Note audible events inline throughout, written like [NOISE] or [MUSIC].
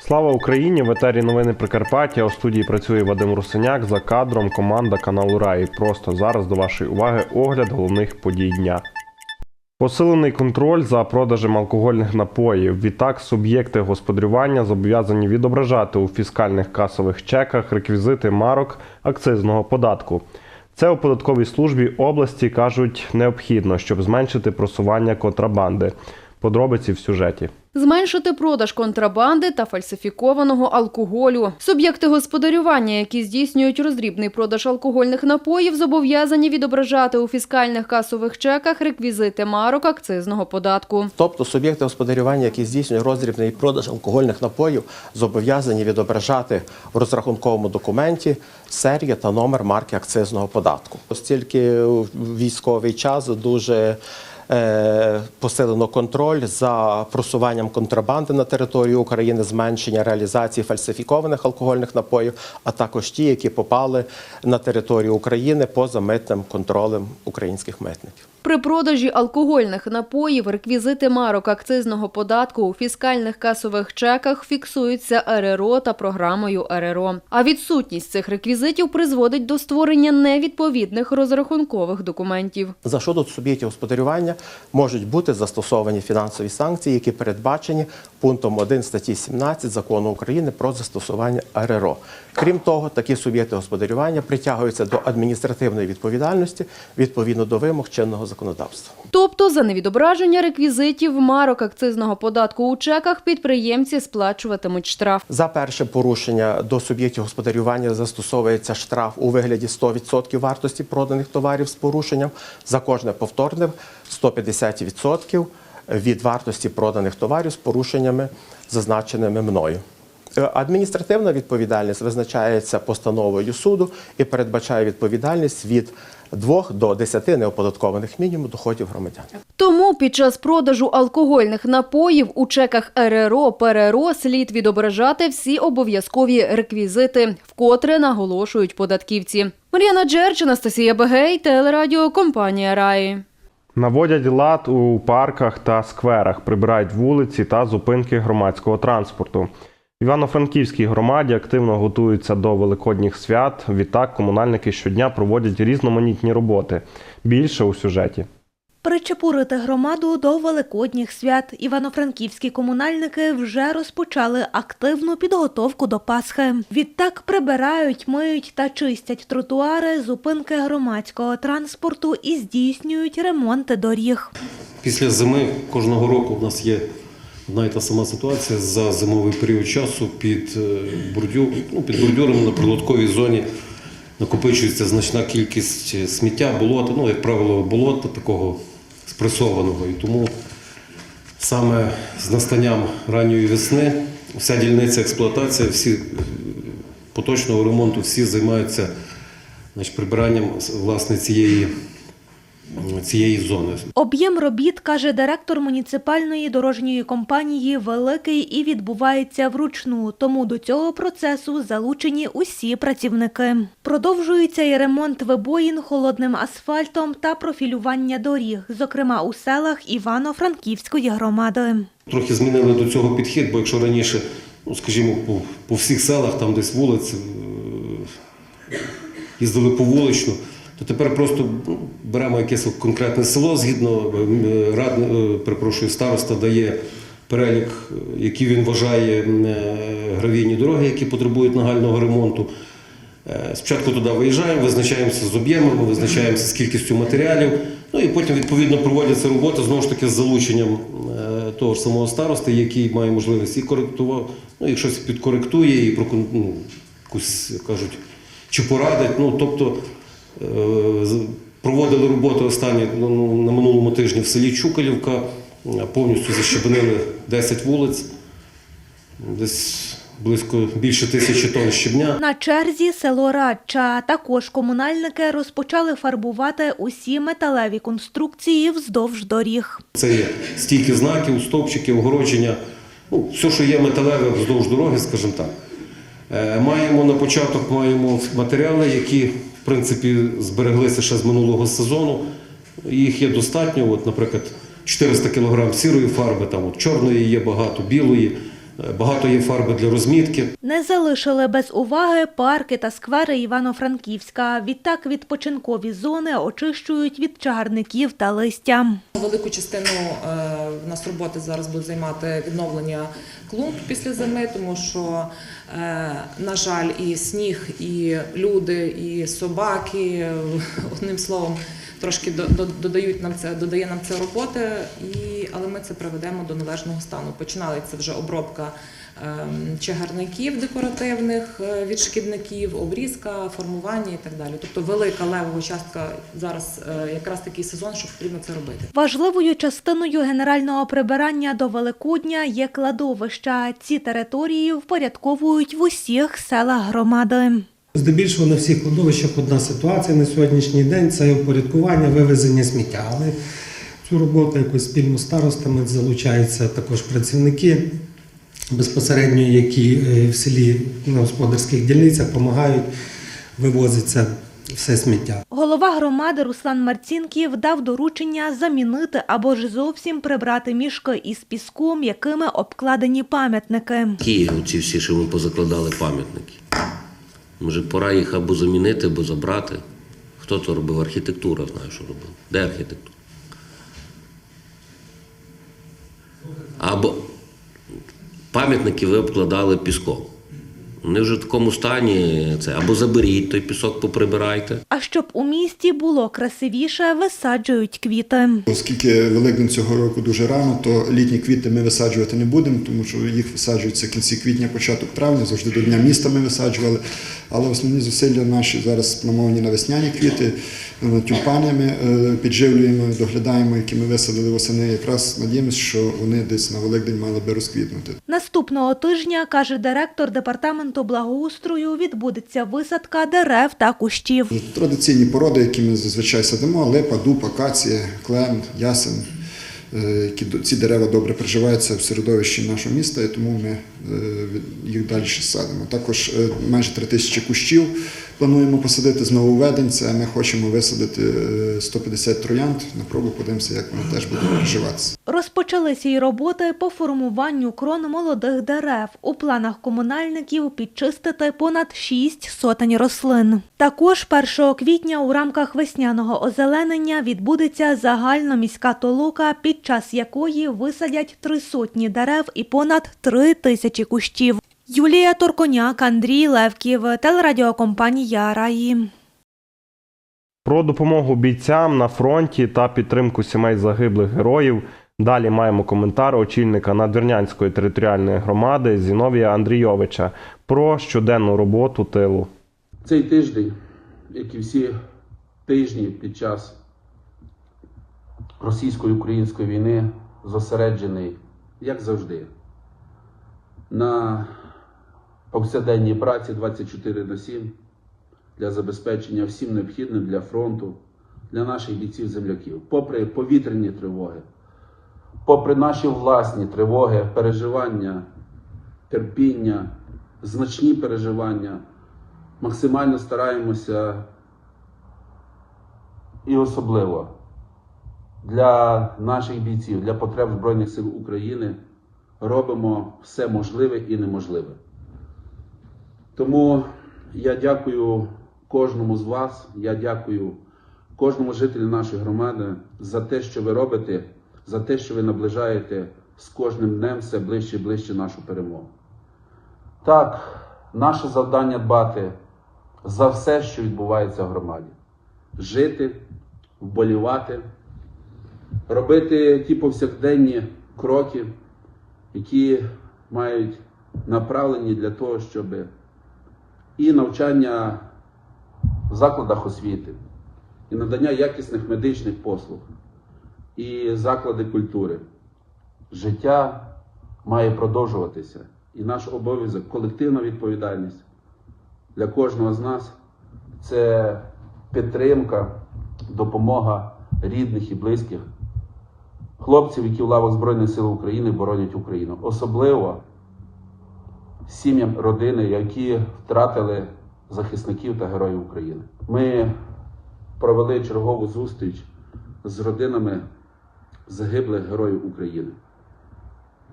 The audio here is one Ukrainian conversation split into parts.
Слава Україні! В етері новини Прикарпаття. У студії працює Вадим Русиняк. За кадром команда каналу Рай. Просто зараз до вашої уваги огляд головних подій дня. Посилений контроль за продажем алкогольних напоїв. Відтак, суб'єкти господарювання зобов'язані відображати у фіскальних касових чеках реквізити марок акцизного податку. Це у податковій службі області кажуть необхідно, щоб зменшити просування контрабанди. Подробиці в сюжеті. Зменшити продаж контрабанди та фальсифікованого алкоголю. Суб'єкти господарювання, які здійснюють роздрібний продаж алкогольних напоїв, зобов'язані відображати у фіскальних касових чеках реквізити марок акцизного податку. Тобто суб'єкти господарювання, які здійснюють роздрібний продаж алкогольних напоїв, зобов'язані відображати в розрахунковому документі серія та номер марки акцизного податку. Оскільки військовий час дуже посилено контроль за просуванням контрабанди на територію України, зменшення реалізації фальсифікованих алкогольних напоїв, а також ті, які попали на територію України поза митним контролем українських митників. При продажі алкогольних напоїв реквізити марок акцизного податку у фіскальних касових чеках фіксуються РРО та програмою РРО. А відсутність цих реквізитів призводить до створення невідповідних розрахункових документів. За щодо суб'єктів господарювання можуть бути застосовані фінансові санкції, які передбачені пунктом 1 статті 17 закону України про застосування РРО. Крім того, такі суб'єкти господарювання притягуються до адміністративної відповідальності відповідно до вимог чинного законодавства. Тобто за невідображення реквізитів марок акцизного податку у чеках підприємці сплачуватимуть штраф. За перше порушення до суб'єктів господарювання застосовується штраф у вигляді 100% вартості проданих товарів з порушенням. За кожне повторне 150% від вартості проданих товарів з порушеннями, зазначеними мною. Е, Адміністративна відповідальність визначається постановою суду і передбачає відповідальність від 2 до 10 неоподаткованих мінімум доходів громадян. Тому під час продажу алкогольних напоїв у чеках РРО, ПРРО слід відображати всі обов'язкові реквізити, вкотре наголошують податківці. Мар'яна Джерч, Анастасія Бегей, телерадіо, компанія Раї. Наводять лад у парках та скверах, прибирають вулиці та зупинки громадського транспорту. В Івано-Франківській громаді активно готуються до великодніх свят. Відтак комунальники щодня проводять різноманітні роботи. Більше у сюжеті. Причепурити громаду до великодніх свят івано-франківські комунальники вже розпочали активну підготовку до Пасхи. Відтак прибирають, миють та чистять тротуари, зупинки громадського транспорту і здійснюють ремонти доріг. Після зими кожного року в нас є одна і та сама ситуація за зимовий період часу під е, бордюр, ну, під бордюрами на прилотковій зоні накопичується значна кількість сміття, болота, ну, як правило, болота такого спресованого. І тому саме з настанням ранньої весни вся дільниця експлуатації, всі е, поточного ремонту, всі займаються значить, прибиранням власне цієї, цієї зони. Об'єм робіт, каже директор муніципальної дорожньої компанії, великий і відбувається вручну, тому до цього процесу залучені усі працівники. Продовжується і ремонт вибоїн холодним асфальтом та профілювання доріг, зокрема у селах Івано-Франківської громади. Трохи змінили до цього підхід, бо якщо раніше, ну скажімо, по, по всіх селах, там десь вулиць, е, їздили по вуличну, то тепер просто беремо якесь конкретне село, згідно е, рад, е, перепрошую, староста дає перелік, е, який він вважає гравійні дороги, які потребують нагального ремонту. Спочатку туди виїжджаємо, визначаємося з об'ємами, визначаємося з кількістю матеріалів. Ну і потім відповідно проводяться роботи знову ж таки з залученням того ж самого старости, який має можливість і коректувати, ну, і щось підкоректує, і ну, якусь кажуть, чи порадить. Ну, тобто проводили роботу останні ну, ну, на минулому тижні в селі Чукалівка, е, повністю защебенили 10 вулиць. Десь близько більше тисячі тонн щебня. На черзі село Радча. Також комунальники розпочали фарбувати усі металеві конструкції вздовж доріг. Це є стійки знаків, стовпчики, огородження, ну, все, що є металеве вздовж дороги, скажімо так. Е, Маємо на початок маємо матеріали, які в принципі збереглися ще з минулого сезону. Їх є достатньо. От, наприклад, 400 кг сірої фарби, там от, чорної є багато, білої, багато є фарби для розмітки. Не залишили без уваги парки та сквери Івано-Франківська. Відтак відпочинкові зони очищують від чагарників та листя. Велику частину е, в нас роботи зараз буде займати відновлення клумб після зими, тому що, е, на жаль, і сніг, і люди, і собаки, [LAUGHS] одним словом, трошки до- до- додають нам це, додає нам це роботи, і, але ми це приведемо до належного стану. Починається вже обробка ем, чагарників декоративних е, від шкідників, обрізка, формування і так далі. Тобто велика левова частка зараз е, якраз такий сезон, що потрібно це робити. Важливою частиною генерального прибирання до Великодня є кладовища. Ці території впорядковують в усіх селах громади. Здебільшого на всіх кладовищах одна ситуація на сьогоднішній день це упорядкування, вивезення сміття. Але цю роботу якось спільно з старостами залучаються також працівники безпосередньо, які е, в селі на господарських дільницях допомагають вивозити це все сміття. Голова громади Руслан Марцінків дав доручення замінити або ж зовсім прибрати мішки із піском, якими обкладені пам'ятники. Київ, ці всі, що ми позакладали пам'ятники. Може, пора їх або замінити, або забрати. Хто то робив? Архітектура знаю, що робив. Де архітектура? Або пам'ятники ви обкладали піском. Вони вже в такому стані це або заберіть той пісок, поприбирайте. А щоб у місті було красивіше, висаджують квіти. Оскільки Великдень цього року дуже рано, то літні квіти ми висаджувати не будемо, тому що їх висаджуються в кінці квітня, початок травня, завжди до Дня міста ми висаджували. Але основні зусилля наші зараз спрямовані на весняні квіти, тюльпанями е, підживлюємо, доглядаємо, які ми висадили восени. Якраз надіємося, що вони десь на Великдень мали би розквітнути. Наступного тижня, каже директор департаменту благоустрою, відбудеться висадка дерев та кущів. Традиційні породи, які ми зазвичай садимо, липа, дуб, акація, клен, ясен. Е, Які ці дерева добре приживаються в середовищі нашого міста, і тому ми е, їх далі садимо. Також е, майже три тисячі кущів плануємо посадити з нововведень. Ми хочемо висадити е, 150 троянд. На пробу подивимося, як вони теж будуть приживатися. Розпочалися й роботи по формуванню крон молодих дерев. У планах комунальників підчистити понад 6 сотень рослин. Також 1 квітня у рамках весняного озеленення відбудеться загальноміська толока, під час якої висадять три сотні дерев і понад 3 тисячі кущів. Юлія Торконяк, Андрій Левків, телерадіокомпанія Раї. Про допомогу бійцям на фронті та підтримку сімей загиблих героїв. Далі маємо коментар очільника Надвірнянської територіальної громади Зіновія Андрійовича про щоденну роботу тилу. Цей тиждень, як і всі тижні під час російсько-української війни, зосереджений, як завжди, на повсякденній праці 24 на 7 для забезпечення всім необхідним для фронту, для наших бійців-земляків, попри повітряні тривоги, попри наші власні тривоги, переживання, терпіння, значні переживання максимально стараємося і особливо для наших бійців, для потреб Збройних сил України робимо все можливе і неможливе. Тому я дякую кожному з вас, я дякую кожному жителю нашої громади за те, що ви робите, за те, що ви наближаєте з кожним днем все ближче і ближче нашу перемогу. Так, наше завдання дбати за все, що відбувається в громаді. Жити, вболівати, робити ті повсякденні кроки, які мають направлені для того, щоб і навчання в закладах освіти, і надання якісних медичних послуг, і заклади культури. Життя має продовжуватися. і наш обов'язок, колективна відповідальність для кожного з нас це підтримка, допомога рідних і близьких хлопців, які в лавах Збройних сил України боронять Україну. Особливо сім'ям родини, які втратили захисників та героїв України. Ми провели чергову зустріч з родинами загиблих героїв України,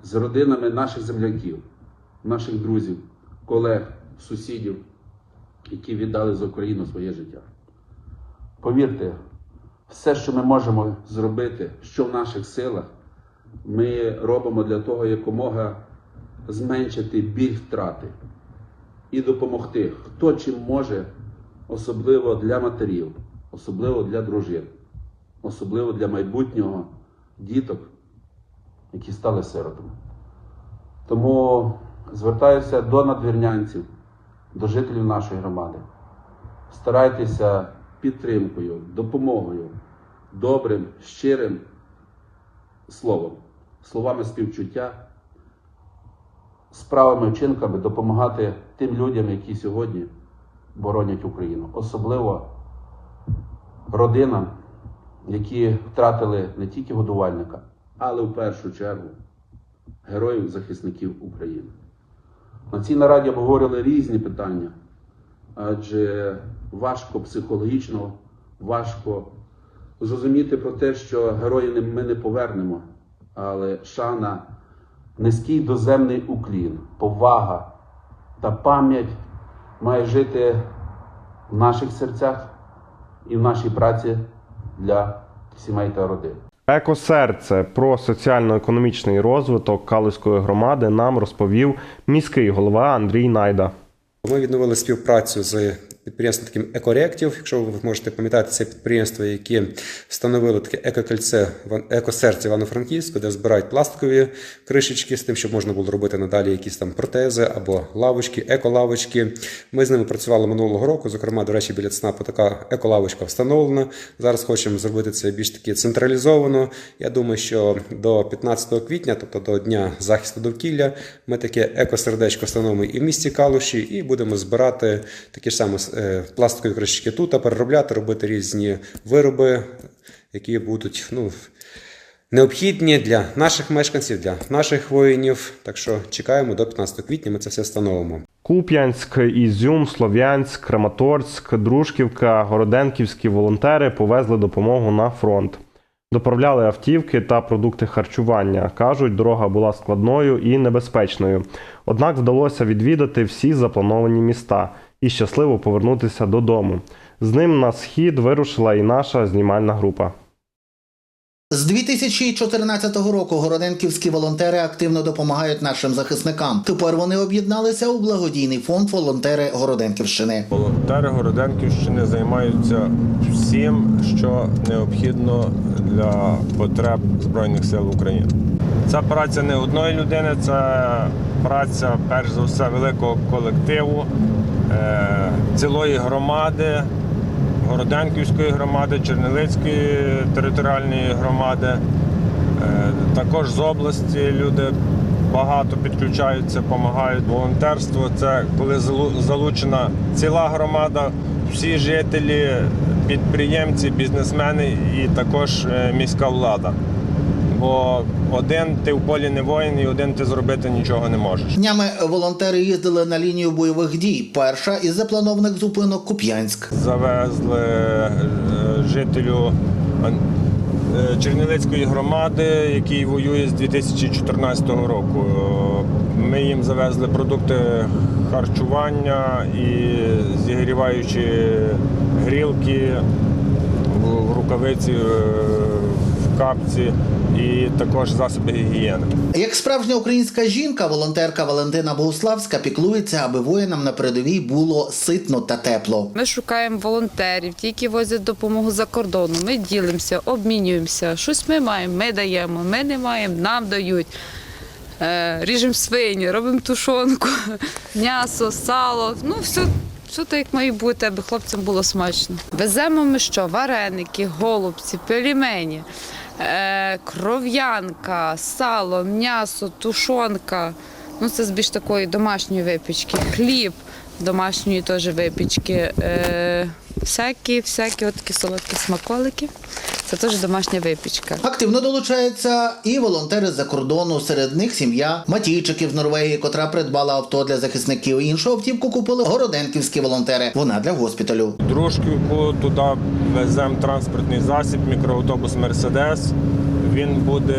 з родинами наших земляків, наших друзів, колег, сусідів, які віддали за Україну своє життя. Повірте, все, що ми можемо зробити, що в наших силах, ми робимо для того, якомога зменшити біль втрати і допомогти, хто чим може, особливо для матерів, особливо для дружин, особливо для майбутнього діток, які стали сиротами. Тому звертаюся до надвірнянців, до жителів нашої громади. Старайтеся підтримкою, допомогою, добрим, щирим словом, словами співчуття, справами, вчинками допомагати тим людям, які сьогодні боронять Україну, особливо родинам, які втратили не тільки годувальника, але в першу чергу героїв-захисників України. На цій нараді обговорили різні питання, адже важко психологічно, важко зрозуміти про те, що героїв ми не повернемо, але шана, низький доземний уклін, повага та пам'ять має жити в наших серцях і в нашій праці для сімей та родин. Екосерце про соціально-економічний розвиток Калузької громади нам розповів міський голова Андрій Найда. Ми відновили співпрацю з підприємством таким екоректів. Якщо ви можете пам'ятати, це підприємство, яке встановило таке екокільце в екосерце Івано-Франківську, де збирають пластикові кришечки з тим, щоб можна було робити надалі якісь там протези або лавочки, еколавочки. Ми з ними працювали минулого року. Зокрема, до речі, біля ЦНАПу така еколавочка встановлена. Зараз хочемо зробити це більш таки централізовано. Я думаю, що до 15 квітня, тобто до Дня захисту довкілля, ми таке екосердечко встановимо і в місті Калуші, і будемо збирати такі ж саме е, пластикові кришечки тут, переробляти, робити різні вироби, які будуть ну, необхідні для наших мешканців, для наших воїнів. Так що чекаємо до 15 квітня. Ми це все встановимо. Куп'янськ, Ізюм, Слов'янськ, Краматорськ, Дружківка, Городенківські волонтери повезли допомогу на фронт. Доправляли автівки та продукти харчування. Кажуть, дорога була складною і небезпечною. Однак вдалося відвідати всі заплановані міста і щасливо повернутися додому. З ним на схід вирушила і наша знімальна група. З 2014 року городенківські волонтери активно допомагають нашим захисникам. Тепер вони об'єдналися у благодійний фонд волонтери Городенківщини. Волонтери Городенківщини займаються всім, що необхідно для потреб Збройних сил України. Це праця не одної людини, це праця, перш за все, великого колективу, е, цілої громади, Городенківської громади, Чернилицької територіальної громади. Е, Також з області люди багато підключаються, допомагають. Волонтерство це коли залучена ціла громада, всі жителі, підприємці, бізнесмени і також е, міська влада. Бо один ти в полі не воїн і один ти зробити нічого не можеш. Днями волонтери їздили на лінію бойових дій. Перша із запланованих зупинок Куп'янськ. завезли е, жителю е, Чернівецької громади, який воює з 2014 року. Ми їм завезли продукти харчування і зігріваючі грілки в рукавиці, е, капці і також засоби гігієни. Як справжня українська жінка, волонтерка Валентина Богуславська піклується, аби воїнам на передовій було ситно та тепло. Ми шукаємо волонтерів, ті, які возять допомогу за кордону. Ми ділимося, обмінюємося. Щось ми маємо, ми даємо. Ми не маємо, нам дають. Е, Ріжемо свині, робимо тушонку, [LAUGHS] м'ясо, сало. Ну, все, все так, як має бути, аби хлопцям було смачно. Веземо ми що? Вареники, голубці, пельмені, е, кров'янка, сало, м'ясо, тушонка. Ну, це з більш такої домашньої випічки. Хліб домашньої теж випічки. Е, всякі, всякі от такі солодкі смаколики. Це теж домашня випічка. Активно долучаються і волонтери з-за кордону. Серед них сім'я Матійчиків з Норвегії, котра придбала авто для захисників. Іншу автівку купили городенківські волонтери. Вона для госпіталю. Дружківку туди веземо транспортний засіб, мікроавтобус Мерседес. Він буде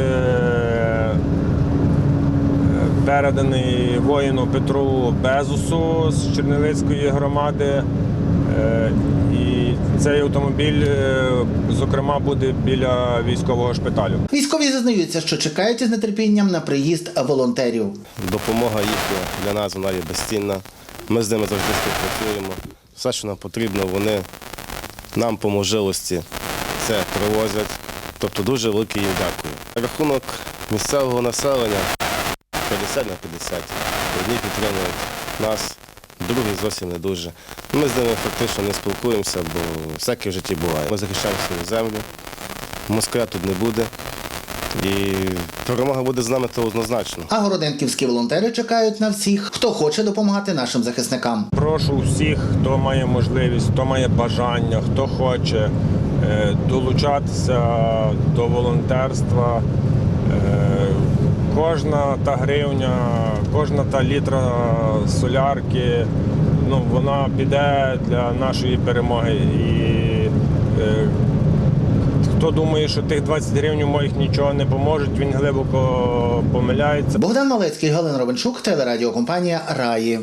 переданий воїну Петру Безусу з Чернівецької громади. Е, І цей автомобіль, е, зокрема, буде біля військового шпиталю. Військові зізнаються, що чекають із нетерпінням на приїзд волонтерів. Допомога їхня для нас вона є безцінна. Ми з ними завжди співпрацюємо. Все, що нам потрібно, вони нам по можливості це привозять. Тобто дуже велике їм дякую. Рахунок місцевого населення 50 на 50. Одні підтримують нас, другі зовсім не дуже. Ми з ними фактично не спілкуємося, бо всяке в житті буває. Ми захищаємо свою землю, москаля тут не буде. І перемога буде з нами то однозначно. А городенківські волонтери чекають на всіх, хто хоче допомагати нашим захисникам. Прошу всіх, хто має можливість, хто має бажання, хто хоче е, долучатися до волонтерства. Кожна та гривня, кожна та літра солярки, ну, вона піде для нашої перемоги. І е, хто думає, що тих 20 гривень моїх нічого не поможуть, він глибоко помиляється. Богдан Малецький, Галина Ровенчук, телерадіокомпанія Раї.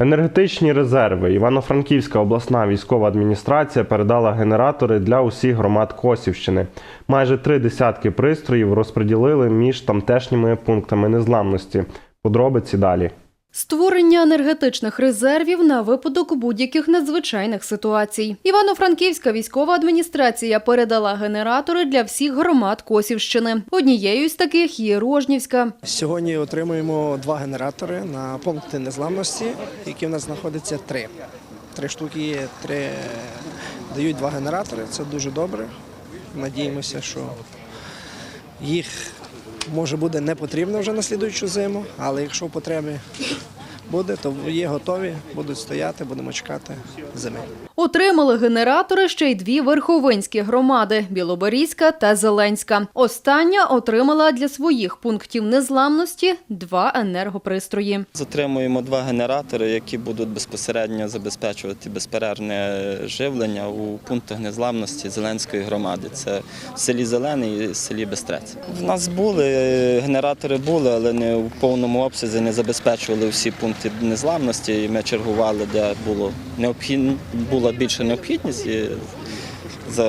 Енергетичні резерви. Івано-Франківська обласна військова адміністрація передала генератори для усіх громад Косівщини. Майже три десятки пристроїв розподілили між тамтешніми пунктами незламності. Подробиці далі. Створення енергетичних резервів на випадок будь-яких надзвичайних ситуацій. Івано-Франківська військова адміністрація передала генератори для всіх громад Косівщини. Однією з таких є Рожнівська. Сьогодні отримуємо два генератори на пункти незламності, які в нас знаходяться три. Три штуки є, три дають два генератори. Це дуже добре. Надіємося, що їх може буде не потрібно вже на слідуючу зиму, але якщо потреби буде, то є готові, будуть стояти, будемо чекати зими. Отримали генератори ще й дві верховинські громади Білоборізька та Зеленська. Остання отримала для своїх пунктів незламності два енергопристрої. Затримуємо два генератори, які будуть безпосередньо забезпечувати безперервне живлення у пунктах незламності Зеленської громади. Це в селі Зелений і в селі Бестрець. В нас були генератори, були, але не в повному обсязі не забезпечували всі пункти незламності. І ми чергували, де було необхід... була більша необхідність і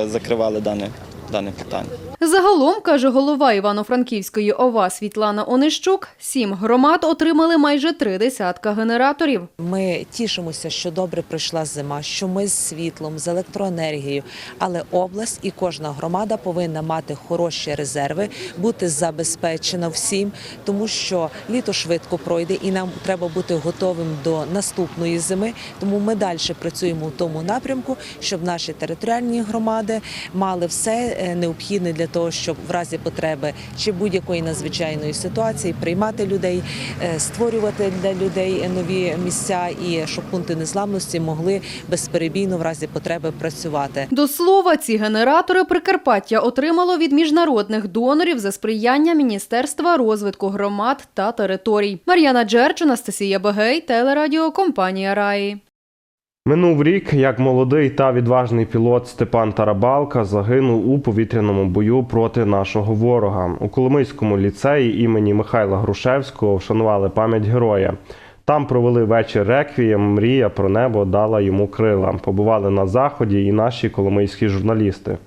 закривали дане, дане питання. Загалом, каже голова Івано-Франківської ОВА Світлана Онищук, сім громад отримали майже три десятка генераторів. Ми тішимося, що добре пройшла зима, що ми з світлом, з електроенергією. Але область і кожна громада повинна мати хороші резерви, бути забезпечена всім, тому що літо швидко пройде, і нам треба бути готовим до наступної зими. Тому ми далі працюємо в тому напрямку, щоб наші територіальні громади мали все е, необхідне для того, щоб в разі потреби чи будь-якої надзвичайної ситуації приймати людей, е, створювати для людей нові місця і щоб пункти незламності могли безперебійно в разі потреби працювати. До слова, ці генератори Прикарпаття отримало від міжнародних донорів за сприяння Міністерства розвитку громад та територій. Мар'яна Джерч, Анастасія Бегей, телерадіокомпанія Раї. Минув рік, як молодий та відважний пілот Степан Тарабалка загинув у повітряному бою проти нашого ворога. У Коломийському ліцеї імені Михайла Грушевського вшанували пам'ять героя. Там провели вечір реквієм. Мрія про небо дала йому крила. Побували на заході і наші коломийські журналісти.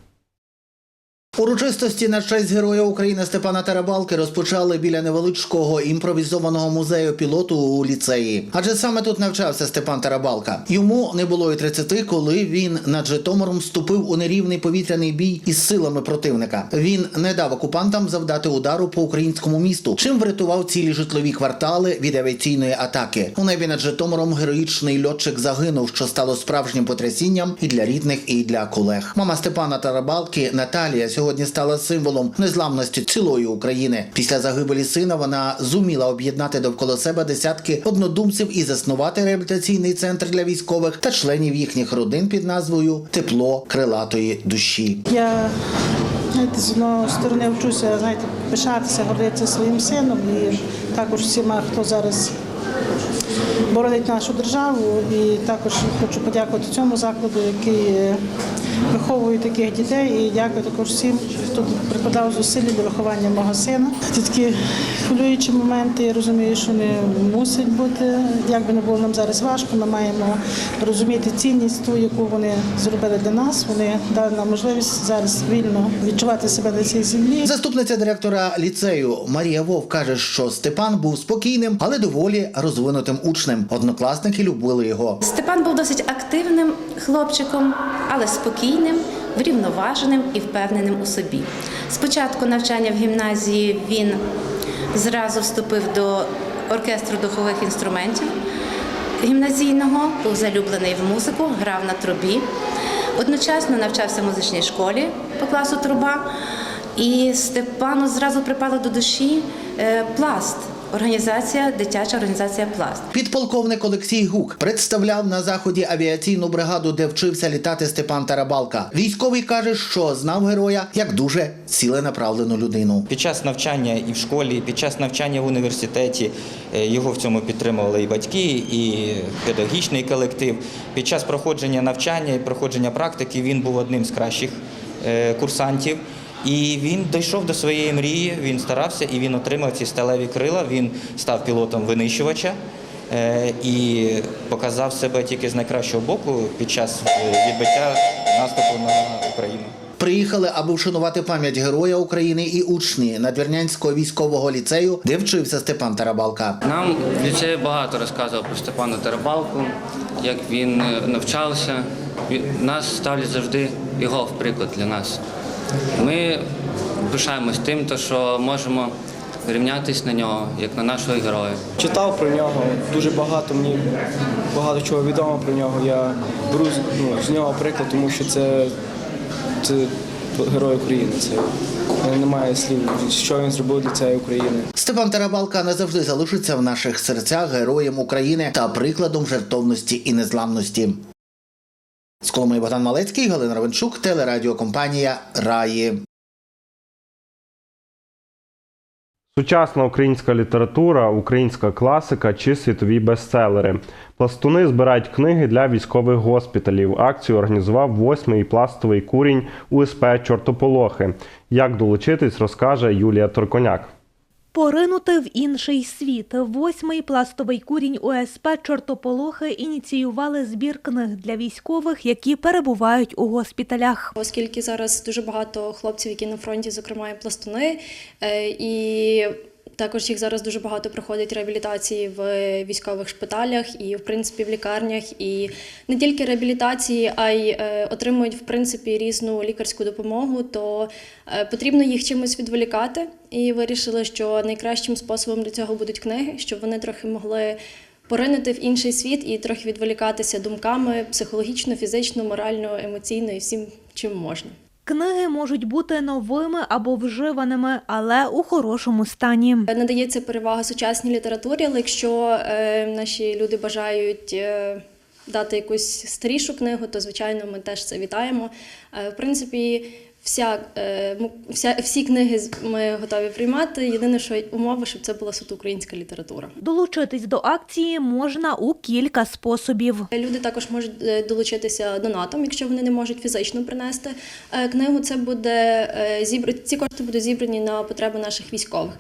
Урочистості на честь Героя України Степана Тарабалки розпочали біля невеличкого імпровізованого музею пілоту у ліцеї. Адже саме тут навчався Степан Тарабалка. Йому не було й 30, коли він над Житомиром вступив у нерівний повітряний бій із силами противника. Він не дав окупантам завдати удару по українському місту, чим врятував цілі житлові квартали від авіаційної атаки. У небі над Житомиром героїчний льотчик загинув, що стало справжнім потрясінням і для рідних, і для колег. Мама Степана Тарабалки Наталія сьогодні сьогодні стала символом незламності цілої України. Після загибелі сина вона зуміла об'єднати довкола себе десятки однодумців і заснувати реабілітаційний центр для військових та членів їхніх родин під назвою Тепло крилатої душі. Я знаєте, з одної сторони вчуся знаєте, пишатися, гордитися своїм сином і також всіма, хто зараз боронить нашу державу. І також хочу подякувати цьому закладу, який виховує таких дітей. І дякую також всім, хто прикладав зусилля для виховання мого сина. Це такі хвилюючі моменти. Я розумію, що вони мусять бути. Як би не було нам зараз важко, ми маємо розуміти цінність ту, яку вони зробили для нас. Вони дали нам можливість зараз вільно відчувати себе на цій землі. Заступниця директора ліцею Марія Вов каже, що Степан був спокійним, але доволі розвинутим учнем. Однокласники любили його. Степан був досить активним хлопчиком, але спокійним, врівноваженим і впевненим у собі. Спочатку навчання в гімназії він зразу вступив до оркестру духових інструментів гімназійного, був залюблений в музику, грав на трубі. Одночасно навчався в музичній школі по класу труба. І Степану зразу припало до душі е, пласт. Організація, дитяча організація пласт. Підполковник Олексій Гук представляв на заході авіаційну бригаду, де вчився літати Степан Тарабалка. Військовий каже, що знав героя як дуже ціленаправлену людину. Під час навчання і в школі, і під час навчання в університеті е, його в цьому підтримували і батьки, і педагогічний колектив. Під час проходження навчання і проходження практики він був одним з кращих е, курсантів. І він дійшов до своєї мрії, він старався і він отримав ці сталеві крила. Він став пілотом винищувача е, і показав себе тільки з найкращого боку під час е, відбиття наступу на Україну. Приїхали, аби вшанувати пам'ять героя України і учні Надвірнянського військового ліцею, де вчився Степан Тарабалка. Нам в ліцеї багато розказував про Степана Тарабалку, як він е, навчався. Нас ставлять завжди його в приклад для нас. Ми пишаємось тим, що можемо рівнятись на нього, як на нашого героя. Читав про нього дуже багато. Мені багато чого відомо про нього. Я беру з- ну, з нього приклад, тому що це, це герой України. Це немає слів, що він зробив для цієї України. Степан Тарабалка назавжди залишиться в наших серцях героєм України та прикладом жертовності і незламності. З Коломиї Богдан Малецький, Галина Равенчук, телерадіокомпанія Раї. Сучасна українська література, українська класика чи світові бестселери. Пластуни збирають книги для військових госпіталів. Акцію організував восьмий пластовий курінь УСП Чортополохи. Як долучитись, розкаже Юлія Торконяк. Поринути в інший світ. Восьмий пластовий курінь УСП Чортополохи ініціювали збір книг для військових, які перебувають у госпіталях. Оскільки зараз дуже багато хлопців, які на фронті, зокрема і пластуни, е, і також їх зараз дуже багато проходить реабілітації в військових шпиталях і, в принципі, в лікарнях. І не тільки реабілітації, а й е, отримують в принципі різну лікарську допомогу, то е, потрібно їх чимось відволікати. І вирішили, що найкращим способом для цього будуть книги, щоб вони трохи могли. Поринути в інший світ і трохи відволікатися думками психологічно, фізично, морально, емоційно і всім, чим можна. Книги можуть бути новими або вживаними, але у хорошому стані. Надається перевага сучасній літературі, але якщо е, наші люди бажають е, дати якусь старішу книгу, то звичайно ми теж це вітаємо. Е, в принципі, вся, е, вся, всі книги ми готові приймати. Єдине, що умова, щоб це була суто українська література. Долучитись до акції можна у кілька способів. Люди також можуть е, долучитися донатом, якщо вони не можуть фізично принести е, книгу. Це буде е, зібр... ці кошти будуть зібрані на потреби наших військових.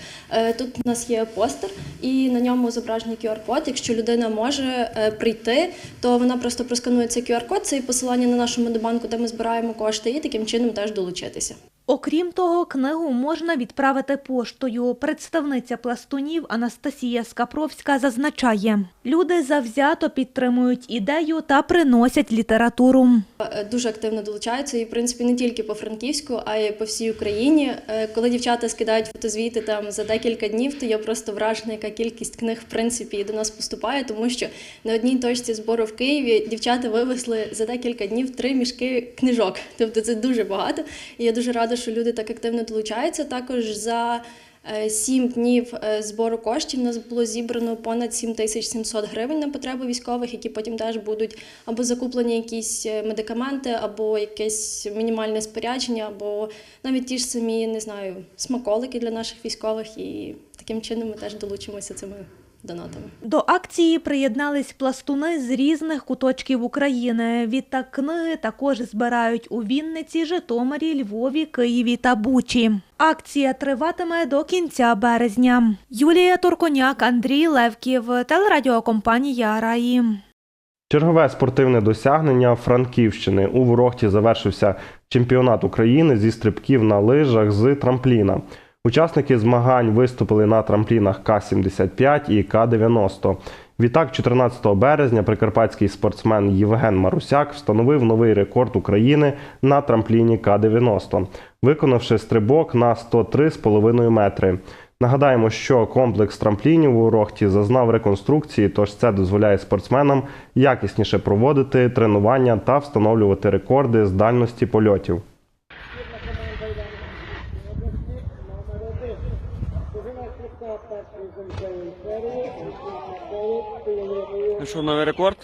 Тут у нас є постер, і на ньому зображений QR-код. Якщо людина може прийти, то вона просто просканує цей QR-код, це і посилання на нашу медобанку, де ми збираємо кошти, і таким чином теж долучитися. Окрім того, книгу можна відправити поштою. Представниця пластунів Анастасія Скапровська зазначає, люди завзято підтримують ідею та приносять літературу. Е, Дуже активно долучаються, і в принципі не тільки по Франківську, а й по всій Україні. Е, Коли дівчата скидають фотозвіти там за декілька днів, то я просто вражена, яка кількість книг в принципі до нас поступає, тому що на одній точці збору в Києві дівчата вивезли за декілька днів три мішки книжок. Тобто це дуже багато. І я дуже рада, рада, що люди так активно долучаються. Також за е, сім днів е, збору коштів у нас було зібрано понад 7700 гривень на потреби військових, які потім теж будуть або закуплені якісь е, медикаменти, або якесь мінімальне спорядження, або навіть ті ж самі, не знаю, смаколики для наших військових. І таким чином ми теж долучимося цими донатами. До акції приєднались пластуни з різних куточків України. Відтак книги також збирають у Вінниці, Житомирі, Львові, Києві та Бучі. Акція триватиме до кінця березня. Юлія Турконяк, Андрій Левків, телерадіокомпанія Раї. Чергове спортивне досягнення Франківщини. У Ворохті завершився чемпіонат України зі стрибків на лижах з трампліна. Учасники змагань виступили на трамплінах К-75 і К-90. Відтак, 14 березня прикарпатський спортсмен Євген Марусяк встановив новий рекорд України на трампліні К-90, виконавши стрибок на 103,5 метри. Нагадаємо, що комплекс трамплінів у Рохті зазнав реконструкції, тож це дозволяє спортсменам якісніше проводити тренування та встановлювати рекорди з дальності польотів. Що, новий рекорд?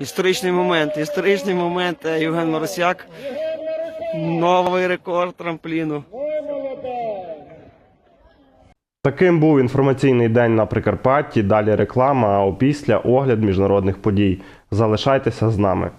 Історичний момент, історичний момент. Е, Євген Моросяк. Новий рекорд трампліну. Таким був інформаційний день на Прикарпатті. Далі реклама, а опісля огляд міжнародних подій. Залишайтеся з нами.